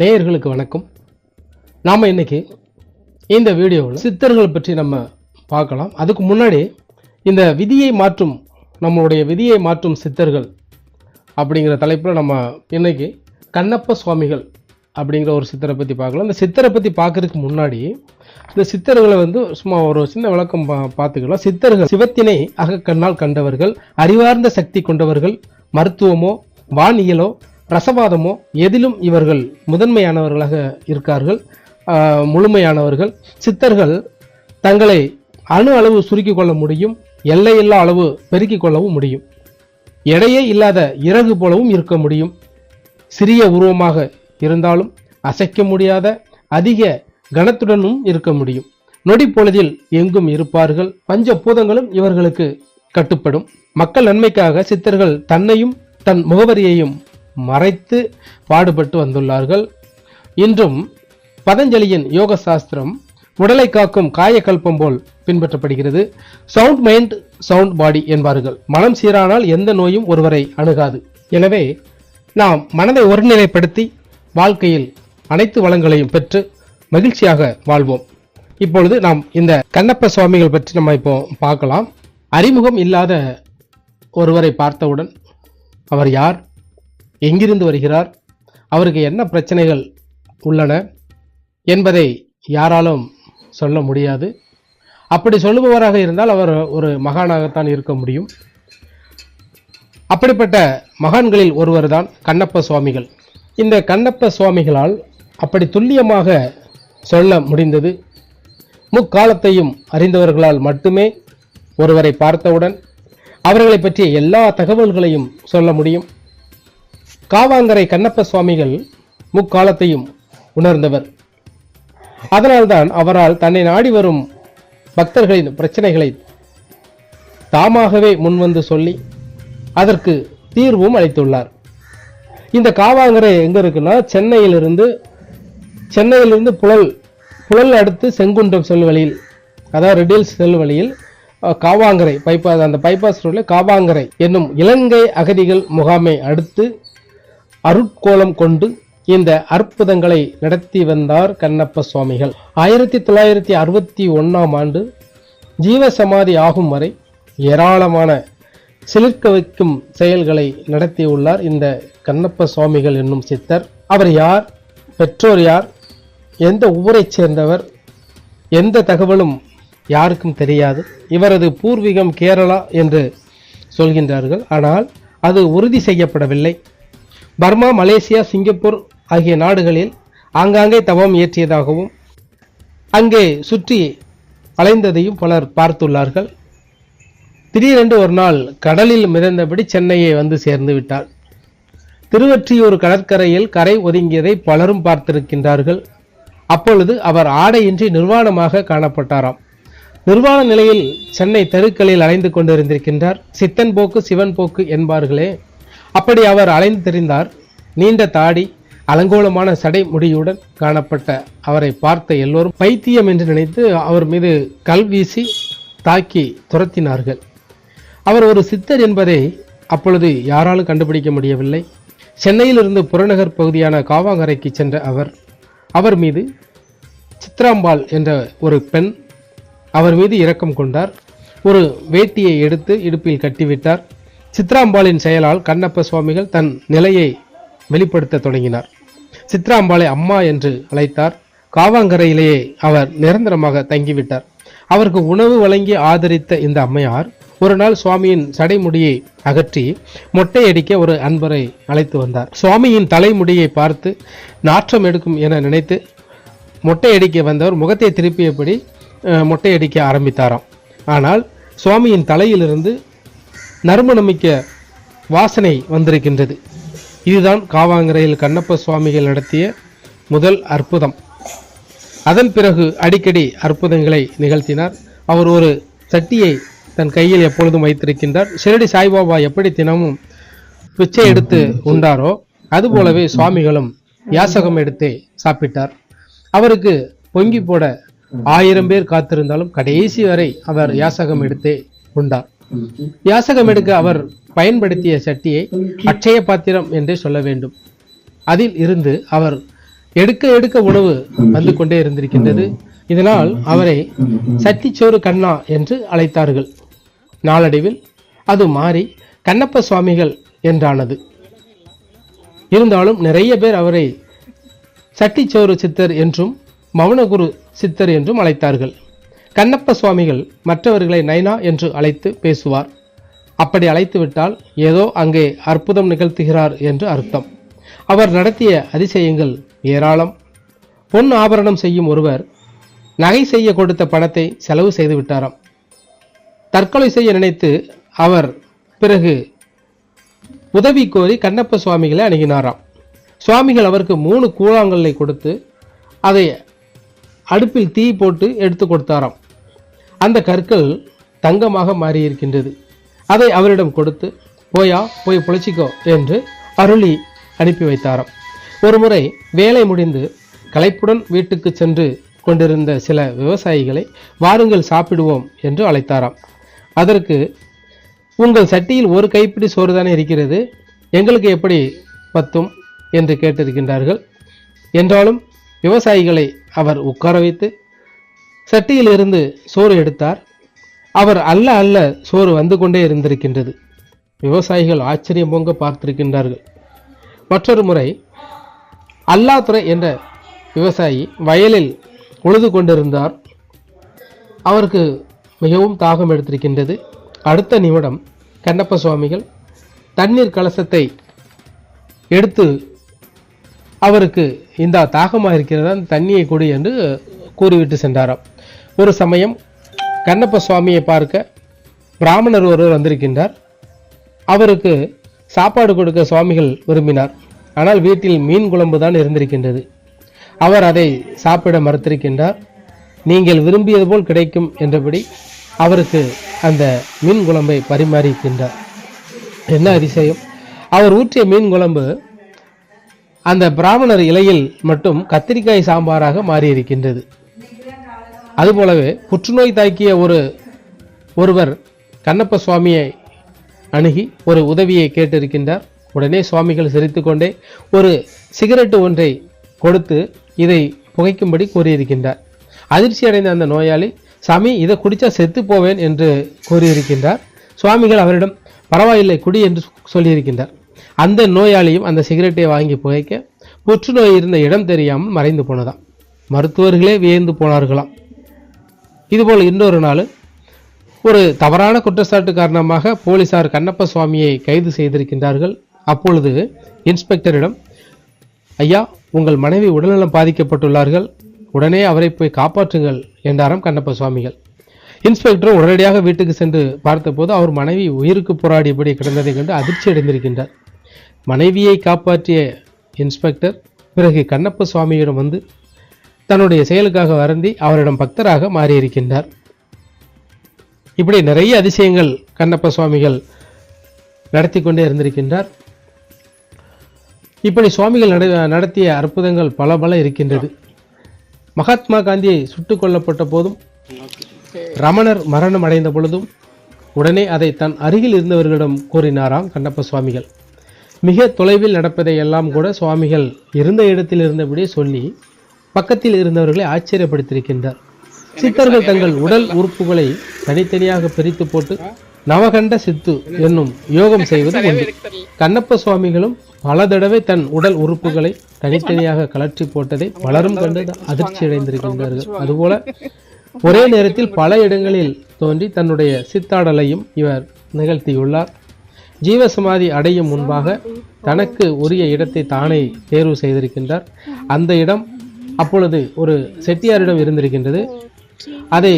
நேயர்களுக்கு வணக்கம். நாம் இன்னைக்கு இந்த வீடியோவில் சித்தர்கள் பற்றி நம்ம பார்க்கலாம். அதுக்கு முன்னாடி இந்த விதியை மாற்றும் நம்மளுடைய விதியை மாற்றும் சித்தர்கள் அப்படிங்கிற தலைப்பில் நம்ம இன்னைக்கு கண்ணப்ப சுவாமிகள் அப்படிங்கிற ஒரு சித்தரை பற்றி பார்க்கலாம். இந்த சித்தரை பற்றி பார்க்குறதுக்கு முன்னாடி இந்த சித்தர்களை வந்து சும்மா ஒரு சின்ன விளக்கம் பா பார்த்துக்கலாம். சித்தர்கள் சிவத்தினை அகக்கண்ணால் கண்டவர்கள் அறிவார்ந்த சக்தி கொண்டவர்கள் மருத்துவமோ வானியலோ ரசவாதமோ எதிலும் இவர்கள் முதன்மையானவர்களாக இருக்கார்கள். முழுமையானவர்கள். சித்தர்கள் தங்களை அணு அளவு சுருக்கிக் கொள்ள முடியும் எல்லையில்லா அளவு பெருக்கிக் கொள்ளவும் முடியும். எடையே இல்லாத இறகு போலவும் இருக்க முடியும். சிறிய உருவமாக இருந்தாலும் அசைக்க முடியாத அதிக கனத்துடனும் இருக்க முடியும். நொடி பொழுதில் எங்கும் இருப்பார்கள். பஞ்ச பூதங்களும் இவர்களுக்கு கட்டுப்படும். மக்கள் நன்மைக்காக சித்தர்கள் தன்னையும் தன் முகவரியையும் மறைத்து பாடுபட்டு வந்துள்ளார்கள். இன்றும் பதஞ்சலியின் யோக சாஸ்திரம் உடலை காக்கும் காயக்கல்பம் போல் பின்பற்றப்படுகிறது. சவுண்ட் மைண்ட் சவுண்ட் பாடி என்பார்கள். மனம் சீரானால் எந்த நோயும் ஒருவரை அணுகாது. எனவே நாம் மனதை ஒருநிலைப்படுத்தி வாழ்க்கையில் அனைத்து வளங்களையும் பெற்று மகிழ்ச்சியாக வாழ்வோம். இப்பொழுது நாம் இந்த கண்ணப்ப சுவாமிகள் பற்றி நம்ம இப்போ பார்க்கலாம். அறிமுகம் இல்லாத ஒருவரை பார்த்தவுடன் அவர் யார்? எங்கிருந்து வருகிறார்? அவருக்கு என்ன பிரச்சனைகள் உள்ளன என்பதை யாராலும் சொல்ல முடியாது. அப்படி சொல்லுபவராக இருந்தால் அவர் ஒரு மகானாகத்தான் இருக்க முடியும். அப்படிப்பட்ட மகான்களில் ஒருவர்தான் கண்ணப்ப சுவாமிகள். இந்த கண்ணப்ப சுவாமிகளால் அப்படி துல்லியமாக சொல்ல முடிந்தது. முக்காலத்தையும் அறிந்தவர்களால் மட்டுமே ஒருவரை பார்த்தவுடன் அவர்களை பற்றிய எல்லா தகவல்களையும் சொல்ல முடியும். காவாங்கரை கண்ணப்ப சுவாமிகள் முக்காலத்தையும் உணர்ந்தவர். அதனால்தான் அவரால் தன்னை நாடி வரும் பக்தர்களின் பிரச்சனைகளை தாமாகவே முன்வந்து சொல்லி அதற்கு தீர்வும் அளித்துள்ளார். இந்த காவாங்கரை எங்க இருக்குன்னா சென்னையிலிருந்து சென்னையிலிருந்து புழல் புழல் அடுத்து செங்குன்றம் செல்வழியில் அதாவது ரெடில்ஸ் செல்வழியில் காவாங்கரை பைபாஸ் அந்த பைபாஸ் ரோடில் காவாங்கரை என்னும் இலங்கை அகதிகள் முகாமை அடுத்து அருட்கோலம் கொண்டு இந்த அற்புதங்களை நடத்தி வந்தார் கண்ணப்ப சுவாமிகள். ஆயிரத்தி தொள்ளாயிரத்தி அறுபத்தி ஒன்றாம் ஆண்டு ஜீவசமாதி ஆகும் வரை ஏராளமான சிலிர்க்க வைக்கும் செயல்களை நடத்தியுள்ளார் இந்த கண்ணப்ப சுவாமிகள் என்னும் சித்தர். அவர் யார்? பெற்றோர் யார்? எந்த ஊரைச் சேர்ந்தவர்? எந்த தகவலும் யாருக்கும் தெரியாது. இவரது பூர்வீகம் கேரளா என்று சொல்கின்றார்கள். ஆனால் அது உறுதி செய்யப்படவில்லை. பர்மா மலேசியா சிங்கப்பூர் ஆகிய நாடுகளில் ஆங்காங்கே தவம் இயற்றியதாகவும் அங்கே சுற்றி அலைந்ததையும் பலர் பார்த்துள்ளார்கள். திடீரென்று ஒரு நாள் கடலில் மிதந்தபடி சென்னையை வந்து சேர்ந்து விட்டார். திருவற்றியூர் கடற்கரையில் கரை ஒதுங்கியதை பலரும் பார்த்திருக்கின்றார்கள். அப்பொழுது அவர் ஆடையின்றி நிர்வாணமாக காணப்பட்டாராம். நிர்வாண நிலையில் சென்னை தெருக்களில் அலைந்து கொண்டிருந்திருக்கின்றார். சித்தன் போக்கு சிவன் போக்கு என்பார்களே. அப்படி அவர் அலைந்து தெரிந்தார். நீண்ட தாடி அலங்கோலமான சடை முடியுடன் காணப்பட்ட அவரை பார்த்த எல்லோரும் பைத்தியம் என்று நினைத்து அவர் மீது கல் வீசி தாக்கி துரத்தினார்கள். அவர் ஒரு சித்தர் என்பதை அப்பொழுது யாராலும் கண்டுபிடிக்க முடியவில்லை. சென்னையிலிருந்து புறநகர் பகுதியான காவாங்கரைக்கு சென்ற அவர் அவர் மீது சித்ராம்பாள் என்ற ஒரு பெண் அவர் மீது இரக்கம் கொண்டார். ஒரு வேட்டியை எடுத்து இடுப்பில் கட்டிவிட்டார். சித்ராம்பாளின் செயலால் கண்ணப்ப சுவாமிகள் தன் நிலையை வெளிப்படுத்த தொடங்கினார். சித்ராம்பாளை அம்மா என்று அழைத்தார். காவாங்கரையிலேயே அவர் நிரந்தரமாக தங்கிவிட்டார். அவருக்கு உணவு வழங்கி ஆதரித்த இந்த அம்மையார் ஒரு நாள் சுவாமியின் சடைமுடியை அகற்றி மொட்டையடிக்க ஒரு அன்பரை அழைத்து வந்தார். சுவாமியின் தலைமுடியை பார்த்து நாற்றம் எடுக்கும் என நினைத்து மொட்டையடிக்க வந்தவர் முகத்தை திருப்பியபடி மொட்டையடிக்க ஆரம்பித்தாராம். ஆனால் சுவாமியின் தலையிலிருந்து நறுமணமிக்க வாசனை வந்திருக்கின்றது. இதுதான் காவாங்கரையில் கண்ணப்ப சுவாமிகள் நடத்திய முதல் அற்புதம். அதன் பிறகு அடிக்கடி அற்புதங்களை நிகழ்த்தினார். அவர் ஒரு சட்டியை தன் கையில் எப்பொழுதும் வைத்திருக்கின்றார். ஷிரடி சாய்பாபா எப்படி தினமும் பிச்சை எடுத்து உண்டாரோ அதுபோலவே சுவாமிகளும் யாசகம் எடுத்தே சாப்பிட்டார். அவருக்கு பொங்கி போட ஆயிரம் பேர் காத்திருந்தாலும் கடைசி வரை அவர் யாசகம் எடுத்தே உண்டார். யாசகம் எடுக்க அவர் பயன்படுத்திய சட்டியை அட்சய பாத்திரம் என்றே சொல்ல வேண்டும். அதில் இருந்து அவர் எடுக்க எடுக்க உணவு வந்து கொண்டே இருந்திருக்கின்றது. இதனால் அவரை சட்டிச்சோறு கண்ணா என்று அழைத்தார்கள். நாளடைவில் அது மாறி கண்ணப்ப சுவாமிகள் என்றானது. இருந்தாலும் நிறைய பேர் அவரை சட்டிச்சோறு சித்தர் என்றும் மௌனகுரு சித்தர் என்றும் அழைத்தார்கள். கண்ணப்ப சுவாமிகள் மற்றவர்களை நைனா என்று அழைத்து பேசுவார். அப்படி அழைத்துவிட்டால் ஏதோ அங்கே அற்புதம் நிகழ்த்துகிறார் என்று அர்த்தம். அவர் நடத்திய அதிசயங்கள் ஏராளம். பொன் ஆபரணம் செய்யும் ஒருவர் நகை செய்ய கொடுத்த பணத்தை செலவு செய்து விட்டாராம். தற்கொலை செய்ய நினைத்து அவர் பிறகு உதவி கோரி கண்ணப்ப சுவாமிகளை அணுகினாராம். சுவாமிகள் அவருக்கு மூணு கூழாங்கல்லை கொடுத்து அதை அடுப்பில் தீ போட்டு எடுத்து கொடுத்தாராம். அந்த கற்கள் தங்கமாக மாறியிருக்கின்றது. அதை அவரிடம் கொடுத்து போயா போய் புழைச்சிக்கோ என்று அருளி அனுப்பி வைத்தாராம். ஒருமுறை வேலை முடிந்து களைப்புடன் வீட்டுக்கு சென்று கொண்டிருந்த சில விவசாயிகளை வாருங்கள் சாப்பிடுவோம் என்று அழைத்தாராம். அதற்கு உங்கள் சட்டியில் ஒரு கைப்பிடி சோறு தானே இருக்கிறது? எங்களுக்கு எப்படி பத்தும்? என்று கேட்டிருக்கின்றார்கள். என்றாலும் விவசாயிகளை அவர் உட்கார வைத்து சட்டியிலிருந்து சோறு எடுத்தார். அவர் அல்ல அல்ல சோறு வந்து கொண்டே இருந்திருக்கின்றது. விவசாயிகள் ஆச்சரியம் பொங்க பார்த்திருக்கின்றார்கள். மற்றொரு முறை அல்லாதுரை என்ற விவசாயி வயலில் உழுது கொண்டிருந்தார். அவருக்கு மிகவும் தாகம் எடுத்திருக்கின்றது. அடுத்த நிமிடம் கண்ணப்ப சுவாமிகள் தண்ணீர் கலசத்தை எடுத்து அவருக்கு இந்த தாகமாக இருக்கிறதா அந்த தண்ணியை கொடு என்று கூறிவிட்டு சென்றாராம். ஒரு சமயம் கண்ணப்ப சுவாமியை பார்க்க பிராமணர் ஒருவர் வந்திருக்கின்றார். அவருக்கு சாப்பாடு கொடுக்க சுவாமிகள் விரும்பினார். ஆனால் வீட்டில் மீன் குழம்பு தான் இருந்திருக்கின்றது. அவர் அதை சாப்பிட மறுத்திருக்கின்றார். நீங்கள் விரும்பியது போல் கிடைக்கும் என்றபடி அவருக்கு அந்த மீன் குழம்பை பரிமாறியிருக்கின்றார் என்ன அதிசயம்? அவர் ஊற்றிய மீன் குழம்பு அந்த பிராமணர் இலையில் மட்டும் கத்திரிக்காய் சாம்பாராக மாறியிருக்கின்றது. அதுபோலவே புற்றுநோய் தாக்கிய ஒரு ஒருவர் கண்ணப்ப சுவாமியை அணுகி ஒரு உதவியை கேட்டிருக்கின்றார். உடனே சுவாமிகள் சிரித்துக்கொண்டே ஒரு சிகரெட்டு ஒன்றை கொடுத்து இதை புகைக்கும்படி கூறியிருக்கின்றார். அதிர்ச்சி அடைந்த அந்த நோயாளி சாமி இதை குடித்தா செத்து போவேன் என்று கூறியிருக்கின்றார். சுவாமிகள் அவரிடம் பரவாயில்லை குடி என்று சொல்லியிருக்கின்றார். அந்த நோயாளியும் அந்த சிகரெட்டை வாங்கி புகைக்க புற்றுநோய் இருந்த இடம் தெரியாமல் மறைந்து போனதாம். மருத்துவர்களே வியந்து போனார்களாம். இதுபோல் இன்னொரு நாள் ஒரு தவறான குற்றச்சாட்டு காரணமாக போலீசார் கண்ணப்ப சுவாமியை கைது செய்திருக்கின்றார்கள். அப்பொழுது இன்ஸ்பெக்டரிடம் ஐயா உங்கள் மனைவி உடல்நலம் பாதிக்கப்பட்டுள்ளார்கள். உடனே அவரை போய் காப்பாற்றுங்கள் என்றாராம் கண்ணப்ப சுவாமிகள். இன்ஸ்பெக்டர் உடனடியாக வீட்டுக்கு சென்று பார்த்தபோது அவர் மனைவி உயிருக்கு போராடியபடி கிடந்ததை கண்டு அதிர்ச்சி அடைந்திருக்கின்றார் மனைவியை காப்பாற்றிய இன்ஸ்பெக்டர் பிறகு கண்ணப்ப சுவாமியிடம் வந்து தன்னுடைய செயலுக்காக வருந்தி அவரிடம் பக்தராக மாறியிருக்கின்றார். இப்படி நிறைய அதிசயங்கள் கண்ணப்ப சுவாமிகள் நடத்தி கொண்டே இருந்திருக்கின்றார். இப்படி சுவாமிகள் நட நடத்திய அற்புதங்கள் பல பல இருக்கின்றது. மகாத்மா காந்தியை சுட்டுக் கொல்லப்பட்ட போதும் ரமணர் மரணம் அடைந்த பொழுதும் உடனே அதை தன் அருகில் இருந்தவர்களிடம் கூறினாராம் கண்ணப்ப சுவாமிகள். மிக தொலைவில் நடப்பதை எல்லாம் கூட சுவாமிகள் இருந்த இடத்தில் இருந்தபடியே சொல்லி பக்கத்தில் இருந்தவர்களை ஆச்சரியப்படுத்தியிருக்கின்றார். சித்தர்கள் தங்கள் உடல் உறுப்புகளை தனித்தனியாக பிரித்து போட்டு நவகண்ட சித்து என்னும் யோகம் செய்வது உண்டு கண்ணப்ப சுவாமிகளும் பல தடவை தன் உடல் உறுப்புகளை தனித்தனியாக கலற்றி போட்டதை பலரும் கண்டு அதிர்ச்சி அடைந்திருக்கின்றார்கள் அதுபோல ஒரே நேரத்தில் பல இடங்களில் தோன்றி தன்னுடைய சித்தாடலையும் இவர் நிகழ்த்தியுள்ளார். ஜீவசமாதி அடையும் முன்பாக தனக்கு உரிய இடத்தை தானே தேர்வு செய்திருக்கின்றார். அந்த இடம் அப்பொழுது ஒரு செட்டியாரிடம் இருந்திருக்கின்றது. அதை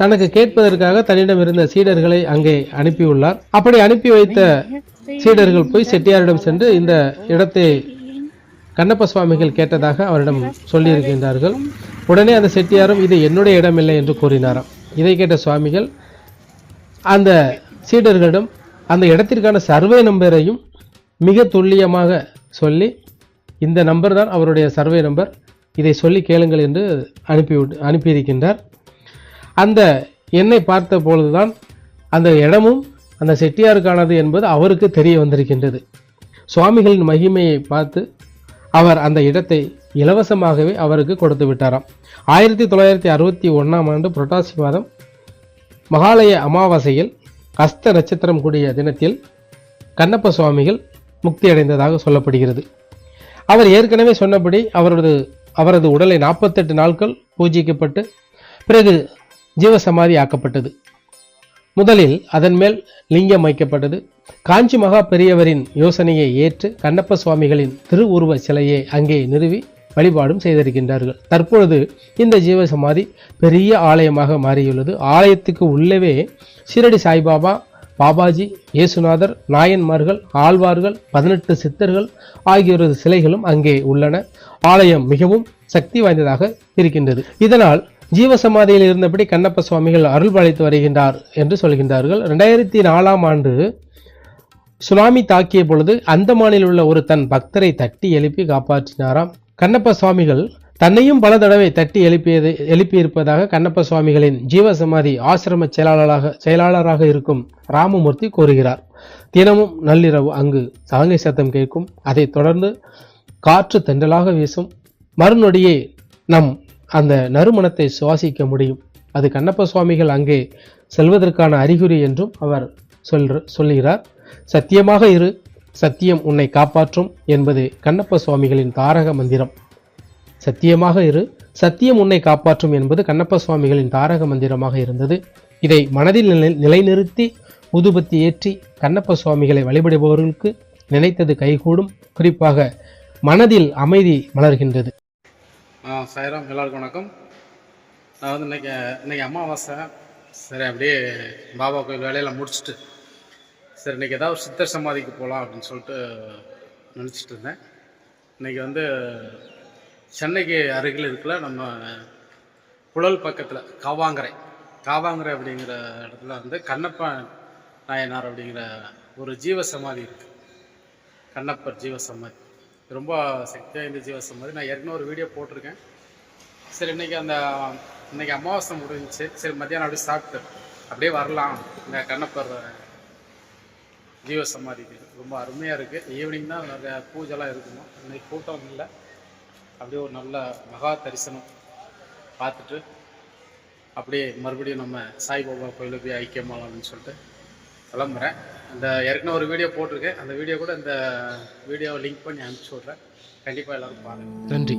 தனக்கு கேட்பதற்காக தன்னிடம் இருந்த சீடர்களை அங்கே அனுப்பியுள்ளார். அப்படி அனுப்பி வைத்த சீடர்கள் போய் செட்டியாரிடம் சென்று இந்த இடத்தை கண்ணப்ப சுவாமிகள் கேட்டதாக அவரிடம் சொல்லியிருக்கின்றார்கள். உடனே அந்த செட்டியாரும் இது என்னுடைய இடம் இல்லை என்று கூறினாராம். இதை கேட்ட சுவாமிகள் அந்த சீடர்களிடம் அந்த இடத்திற்கான சர்வே நம்பரையும் மிக துல்லியமாக சொல்லி இந்த நம்பர் தான் அவருடைய சர்வே நம்பர். இதை சொல்லி கேளுங்கள் என்று அனுப்பிவிட்டு அனுப்பியிருக்கின்றார். அந்த எண்ணை பார்த்த பொழுதுதான் அந்த இடமும் அந்த செட்டியாருக்கானது என்பது அவருக்கு தெரிய வந்திருக்கின்றது. சுவாமிகளின் மகிமையை பார்த்து அவர் அந்த இடத்தை இலவசமாகவே அவருக்கு கொடுத்து விட்டாராம். ஆயிரத்தி தொள்ளாயிரத்தி அறுபத்தி ஒன்றாம் ஆண்டு புரட்டாசி மாதம் மகாலய அமாவாசையில் அஸ்த நட்சத்திரம் கூடிய தினத்தில் கண்ணப்ப சுவாமிகள் முக்தி அடைந்ததாக சொல்லப்படுகிறது. அவர் ஏற்கனவே சொன்னபடி அவரது அவரது உடலை நாற்பத்தெட்டு நாட்கள் பூஜிக்கப்பட்டு பிறகு ஜீவசமாதி ஆக்கப்பட்டது. முதலில் அதன் மேல் லிங்கம் வைக்கப்பட்டது. காஞ்சி மகா பெரியவரின் யோசனையை ஏற்று கண்ணப்ப சுவாமிகளின் திருவுருவ சிலையை அங்கே நிறுவி வழிபாடும் செய்திருக்கின்றார்கள். தற்பொழுது இந்த ஜீவசமாதி பெரிய ஆலயமாக மாறியுள்ளது. ஆலயத்துக்கு உள்ளவே ஷிரடி சாய்பாபா பாபாஜி இயேசுநாதர் நாயன்மார்கள் ஆழ்வார்கள் பதினெட்டு சித்தர்கள் ஆகியோரது சிலைகளும் அங்கே உள்ளன. ஆலயம் மிகவும் சக்தி வாய்ந்ததாக இருக்கின்றது. இதனால் ஜீவசமாதியில் இருந்தபடி கண்ணப்ப சுவாமிகள் அருள் பாலித்து வருகின்றார் என்று சொல்கின்றார்கள். ரெண்டாயிரத்தி நாலாம் ஆண்டு சுனாமி தாக்கிய பொழுது அந்தமானில் உள்ள ஒரு தன் பக்தரை தட்டி எழுப்பி காப்பாற்றினாராம். கண்ணப்ப சுவாமிகள் தன்னையும் பல தடவை தட்டி எழுப்பியது எழுப்பியிருப்பதாக கண்ணப்ப சுவாமிகளின் ஜீவசமாதி ஆசிரம செயலாளராக செயலாளராக இருக்கும் ராமமூர்த்தி கூறுகிறார். தினமும் நள்ளிரவு அங்கு சலங்கை சத்தம் கேட்கும். அதைத் தொடர்ந்து காற்று தென்றலாக வீசும். மறுநொடியே நம் அந்த நறுமணத்தை சுவாசிக்க முடியும். அது கண்ணப்ப சுவாமிகள் அங்கே செல்வதற்கான அறிகுறி என்றும் அவர் சொல்ற சொல்லுகிறார். சத்தியமாக இரு சத்தியம் உன்னை காப்பாற்றும் என்பது கண்ணப்ப சுவாமிகளின் தாரக மந்திரம். சத்தியமாக இரு சத்தியம் உன்னை காப்பாற்றும் என்பது கண்ணப்ப சுவாமிகளின் தாரக மந்திரமாக இருந்தது. இதை மனதில் நிலை நிலைநிறுத்தி ஊதுபத்தி ஏற்றி கண்ணப்ப சுவாமிகளை வழிபடுபவர்களுக்கு நினைத்தது கைகூடும். குறிப்பாக மனதில் அமைதி மலர்கின்றது. சாயிரம் எல்லாருக்கும் வணக்கம். நான் வந்து இன்னைக்கு இன்னைக்கு அமாவாசை. சரி அப்படியே பாபா கோயில் வேலையெல்லாம் முடிச்சுட்டு சரி இன்றைக்கி ஏதாவது ஒரு சித்தர் சமாதிக்கு போகலாம் அப்படின்னு சொல்லிட்டு நினச்சிட்டு இருந்தேன். இன்னைக்கு வந்து சென்னைக்கு அருகில் இருக்கல நம்ம புழல் பக்கத்தில் காவாங்கரை. காவாங்கரை அப்படிங்கிற இடத்துல வந்து கண்ணப்ப நாயனார் அப்படிங்கிற ஒரு ஜீவ சமாதி இருக்குது கண்ணப்பர் ஜீவ சமாதி ரொம்ப சக்தி வாய்ந்த ஜீவ சமாதி நான் ஏற்கனவே ஒரு வீடியோ போட்டிருக்கேன். சரி இன்னைக்கு அந்த இன்றைக்கி அமாவாசை முடிஞ்சிச்சு சரி மத்தியானம் அப்படியே சாப்பிட்டு அப்படியே வரலாம். இந்த கண்ணப்பர் ஜீவ சமாதிக்கு ரொம்ப அருமையாக இருக்குது ஈவினிங் தான் நிறைய பூஜைலாம் இருக்கணும் இன்னைக்கு கூட்டம் இல்லை. அப்படியே ஒரு நல்ல மகா தரிசனம் பார்த்துட்டு அப்படியே மறுபடியும் நம்ம சாய்பாபா கோயிலுக்கு போய் ஐக்கியமாகலாம்னு சொல்லிட்டு கிளம்புறேன். இந்த ஏற்கனவே ஒரு வீடியோ போட்டிருக்கேன். அந்த வீடியோ கூட இந்த வீடியோவை லிங்க் பண்ணி அனுப்பிச்சி விட்றேன். கண்டிப்பாக எல்லோரும் பாருங்கள் நன்றி.